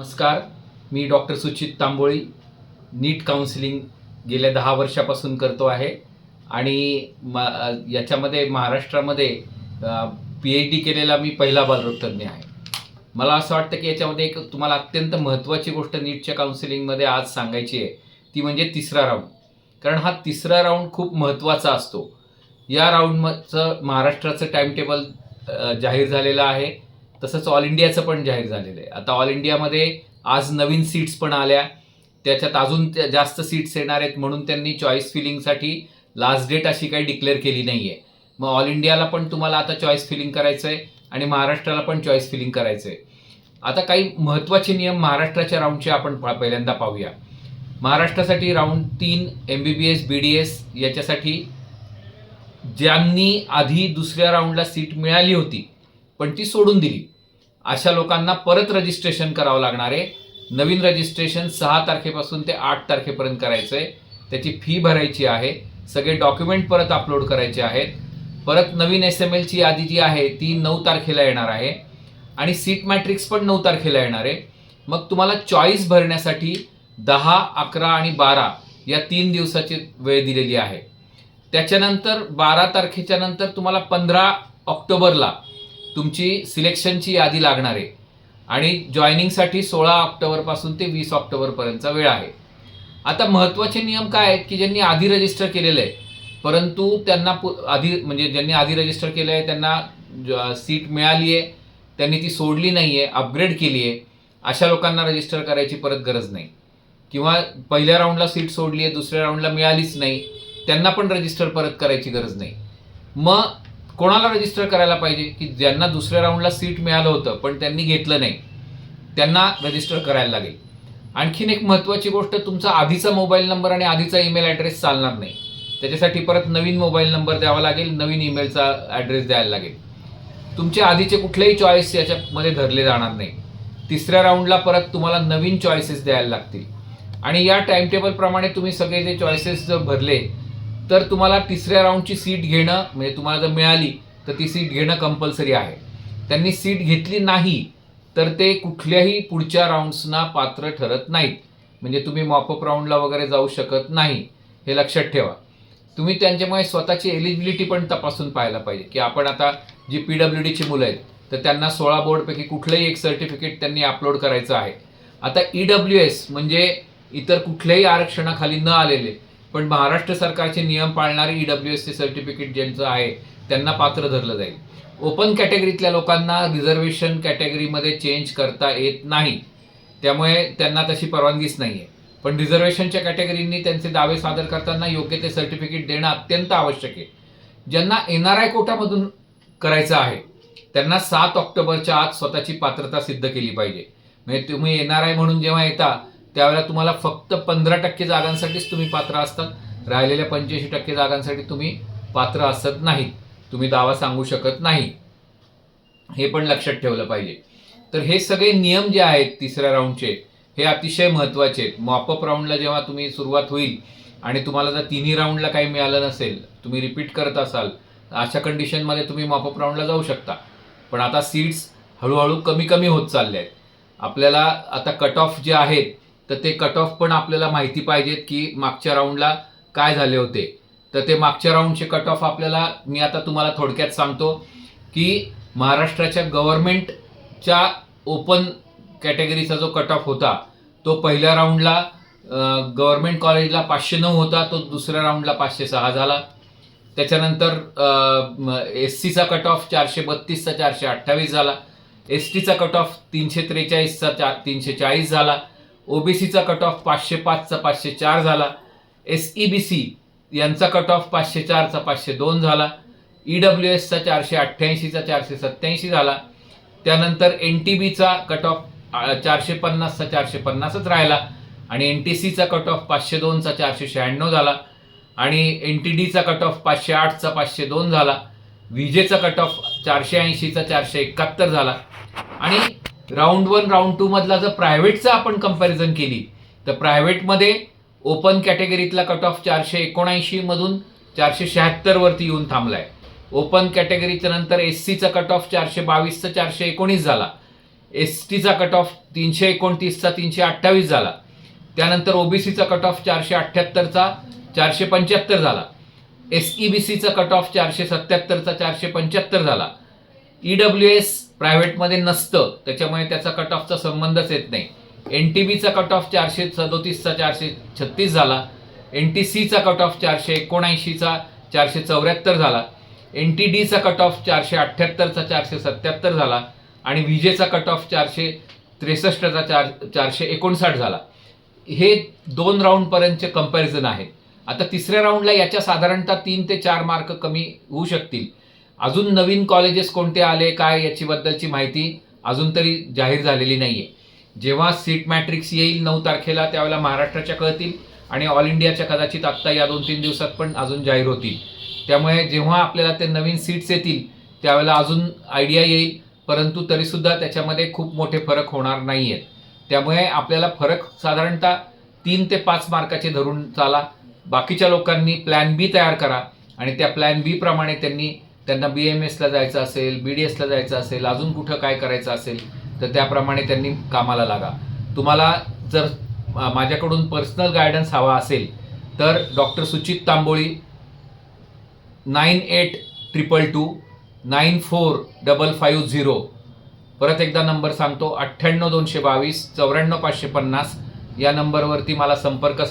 नमस्कार. मी डॉक्टर सुचित तांबोळी. नीट काउन्सिलिंग गेल्या दहा वर्षापासून करतो आहे. आणि म याच्यामध्ये महाराष्ट्रामध्ये पी एच डी केलेला मी पहिला बालरोगतज्ञ आहे. मला असं वाटतं की याच्यामध्ये एक तुम्हाला अत्यंत महत्त्वाची गोष्ट नीटच्या काउन्सिलिंगमध्ये आज सांगायची आहे. ती म्हणजे तिसरा राऊंड. कारण हा तिसरा राऊंड खूप महत्त्वाचा असतो. या राऊंडचं महाराष्ट्राचं टाईमटेबल जाहीर झालेलं आहे. तसंच ऑल इंडियाचं पण जाहीर झालेलं आहे. आता ऑल इंडियामध्ये आज नवीन सीट्स पण आल्या. त्याच्यात अजून जास्त सीट्स येणार आहेत म्हणून त्यांनी चॉईस फिलिंगसाठी लास्ट डेट अशी काही डिक्लेअर केली नाही आहे मग ऑल इंडियाला पण तुम्हाला आता चॉईस फिलिंग करायचं आहे आणि महाराष्ट्राला पण चॉईस फिलिंग करायचं आहे आता काही महत्त्वाचे नियम महाराष्ट्राच्या राऊंडचे आपण पहिल्यांदा पाहूया. महाराष्ट्रासाठी राऊंड तीन M B B S B D S याच्यासाठी ज्यांनी आधी दुसऱ्या राऊंडला सीट मिळाली होती पण ती सोडून दिली. अशा लोकांना परत रजिस्ट्रेशन करावं लागणार आहे. नवीन रजिस्ट्रेशन सहा तारखेपासून ते आठ तारखेपर्यंत करायचं आहे त्याची फी भरायची आहे. सगळे डॉक्युमेंट परत अपलोड करायचे आहेत. परत नवीन एस एम एलची यादी जी आहे ती नऊ तारखेला येणार आहे. आणि सीट मॅट्रिक्स पण नऊ तारखेला येणार आहे. मग तुम्हाला चॉईस भरण्यासाठी दहा अकरा आणि बारा या तीन दिवसाची वेळ दिलेली आहे. त्याच्यानंतर बारा तारखेच्या नंतर तुम्हाला पंधरा ऑक्टोबरला तुमची सिलेक्शनची यादी लागणार आहे. आणि जॉईनिंगसाठी सोळा ऑक्टोबरपासून ते वीस ऑक्टोबरपर्यंतचा वेळ आहे. आता महत्त्वाचे नियम काय आहेत की ज्यांनी आधी रजिस्टर केलेलं आहे परंतु त्यांना पु आधी म्हणजे ज्यांनी आधी रजिस्टर केलं आहे त्यांना ज- सीट मिळाली आहे त्यांनी ती सोडली नाही आहे अपग्रेड केली आहे अशा लोकांना रजिस्टर करायची परत गरज नाही. किंवा पहिल्या राऊंडला सीट सोडली आहे दुसऱ्या राऊंडला मिळालीच नाही त्यांना पण रजिस्टर परत करायची गरज नाही. मग कोणाला रजिस्टर करायला पाहिजे? की ज्यांना दुसऱ्या राऊंडला सीट मिळालं होतं पण त्यांनी घेतलं नाही त्यांना रजिस्टर करायला लागेल. आणखीन एक महत्त्वाची गोष्ट तुमचा आधीचा मोबाईल नंबर आणि आधीचा ईमेल ॲड्रेस चालणार नाही. त्याच्यासाठी परत नवीन मोबाईल नंबर द्यावा लागेल नवीन ईमेलचा ॲड्रेस द्यायला लागेल. तुमचे आधीचे कुठलेही चॉईस याच्यामध्ये धरले जाणार नाही. तिसऱ्या राऊंडला परत तुम्हाला नवीन चॉईसेस द्यायला लागतील. आणि या टाईमटेबलप्रमाणे तुम्ही सगळे जे चॉईसेस जर भरले तर तुम्हाला तिसऱ्या राऊंडची सीट घेणं म्हणजे तुम्हाला जर मिळाली तर ती सीट घेणं कंपल्सरी आहे. त्यांनी सीट घेतली नाही तर ते कुठल्याही पुढच्या राऊंड्सना पात्र ठरत नाहीत. म्हणजे तुम्ही मॉपअप राऊंडला वगैरे जाऊ शकत नाही हे लक्षात ठेवा. तुम्ही त्यांच्यामुळे स्वतःची एलिजिबिलिटी पण तपासून पाहायला पाहिजे की आपण आता जी पी डब्ल्यू डीची मुलं आहेत तर त्यांना सोळा बोर्डपैकी कुठलंही एक सर्टिफिकेट त्यांनी अपलोड करायचं आहे. आता ई डब्ल्यू एस म्हणजे इतर कुठल्याही आरक्षणाखाली न आलेले पण महाराष्ट्र सरकारचे नियम पाळणारे ई डब्ल्यू एसचे सर्टिफिकेट ज्यांचं आहे त्यांना पात्र धरलं जाईल. ओपन कॅटेगरीतल्या लोकांना रिझर्वेशन कॅटेगरीमध्ये चेंज करता येत नाही. त्यामुळे त्यांना तशी परवानगीच नाही आहे पण रिझर्वेशनच्या कॅटेगरींनी त्यांचे दावे सादर करताना योग्य ते सर्टिफिकेट देणं अत्यंत आवश्यक आहे. ज्यांना एन आर आय कोटामधून करायचं आहे त्यांना सात ऑक्टोबरच्या आत स्वतःची पात्रता सिद्ध केली पाहिजे. म्हणजे तुम्ही एन आर आय म्हणून जेव्हा येता त्यावेळेला तुम्हाला फक्त पंधरा टक्के जागांसाठीच तुम्ही पात्र असतात. राहिलेल्या पंच्याऐंशी टक्के जागांसाठी तुम्ही पात्र असत नाही तुम्ही दावा सांगू शकत नाही. हे पण लक्षात ठेवलं पाहिजे. तर हे सगळे नियम जे आहेत तिसऱ्या राऊंडचे हे अतिशय महत्त्वाचे आहेत. मॉपअप राऊंडला जेव्हा तुम्ही सुरुवात होईल आणि तुम्हाला जर तिन्ही राऊंडला काही मिळालं नसेल तुम्ही रिपीट करत असाल अशा कंडिशनमध्ये तुम्ही मॉपअप राऊंडला जाऊ शकता. पण आता सीट्स हळूहळू कमी कमी होत चालले आहेत आपल्याला आता कट ऑफ जे आहेत तर ते कट ऑफ पण आपल्याला माहिती पाहिजेत की मागच्या राऊंडला काय झाले होते. तर ते मागच्या राऊंडचे कट ऑफ आपल्याला मी आता तुम्हाला थोडक्यात सांगतो की महाराष्ट्राच्या गव्हर्नमेंटच्या ओपन कॅटेगरीचा जो कट ऑफ होता तो पहिल्या राऊंडला गव्हर्नमेंट कॉलेजला पाचशे नऊ होता तो दुसऱ्या राऊंडला पाचशे सहा झाला. त्याच्यानंतर एस सीचा कट ऑफ चारशे बत्तीसचा चारशे अठ्ठावीस झाला. एस टीचा कट ऑफ तीनशे त्रेचाळीसचा चार तीनशे चाळीस झाला. ओबीसीचा कट ऑफ पाचशे पाचचा पाचशे चार झाला. एस ई बी सी यांचा कट ऑफ पाचशे चारचा पाचशे दोन झाला. ई डब्ल्यू एसचा चारशे अठ्ठ्याऐंशीचा चारशे सत्त्याऐंशी झाला. त्यानंतर एन टी बीचा कट ऑफ चारशे पन्नासचा चारशे पन्नासच राहिला. आणि एन टी सीचा कट ऑफ पाचशे दोनचा चारशे शहाण्णव झाला. आणि एन टी डीचा कट ऑफ पाचशे आठचा पाचशे दोन झाला. विजेचा कट ऑफ चारशे ऐंशीचा चारशे एकाहत्तर झाला. आणि राऊंड वन राऊंड टू मधला जर प्रायव्हेटचा आपण कंपॅरिझन केली तर प्रायव्हेटमध्ये ओपन कॅटेगरीतला कट ऑफ चारशे एकोणऐंशी मधून चारशे शहात्तर वरती येऊन थांबलाय. ओपन कॅटेगरीच्या नंतर एस सीचा कट ऑफ चारशे बावीसचा चारशे एकोणीस झाला. एस टीचा कट ऑफ तीनशे एकोणतीसचा तीनशे अठ्ठावीस झाला. त्यानंतर ओबीसीचा कट ऑफ चारशे अठ्ठ्याहत्तरचा चारशे पंच्याहत्तर झाला. एस ई बी सीचा कट ऑफ चारशे सत्त्याहत्तरचा चारशे पंच्याहत्तर झाला. ई डब्ल्यू एस प्रायव्हेटमध्ये नसतं. त्याच्यामुळे त्याचा कट ऑफचा संबंधच येत नाही. एन टी बीचा कट ऑफ चारशे सदोतीसचा चारशे छत्तीस झाला. एन टी सीचा कट ऑफ चारशे एकोणऐंशीचा चारशे चौऱ्याहत्तर झाला. एन टी डीचा कट ऑफ चारशे अठ्ठ्याहत्तरचा चारशे सत्त्याहत्तर झाला. आणि विजेचा कट ऑफ चारशे त्रेसष्टचा चार चारशे एकोणसाठ झाला. हे दोन राऊंडपर्यंतचे कंपॅरिझन आहेत. आता तिसऱ्या राऊंडला याच्या साधारणतः तीन ते चार मार्क कमी होऊ शकतील. अजून नवीन कॉलेजेस कोणते आले काय याचीबद्दलची माहिती अजून तरी जाहीर झालेली नाही आहे जेव्हा सीट मॅट्रिक्स येईल नऊ तारखेला त्यावेळेला महाराष्ट्राच्या कळतील आणि ऑल इंडियाच्या कदाचित आत्ता या दोन तीन दिवसात पण अजून जाहीर होतील. त्यामुळे जेव्हा आपल्याला ते नवीन सीट्स येतील त्यावेळेला अजून आयडिया येईल परंतु तरीसुद्धा त्याच्यामध्ये खूप मोठे फरक होणार नाही आहेत त्यामुळे आपल्याला फरक साधारणतः तीन ते पाच मार्काचे धरून चाला. बाकीच्या लोकांनी प्लॅन बी तयार करा आणि त्या प्लॅन बीप्रमाणे त्यांनी त्यांना बी एम एसला जायचं असेल बी डी एसला जायचं असेल अजून कुठं काय करायचं असेल तर त्याप्रमाणे त्यांनी कामाला लागा. तुम्हाला जर माझ्याकडून पर्सनल गायडन्स हवा असेल तर doctor Suchit Tamboli nine eight triple two nine four double five zero परत एकदा नंबर सांगतो अठ्ठ्याण्णव दोनशे बावीस चौऱ्याण्णव पाचशे पन्नास या नंबरवरती मला संपर्क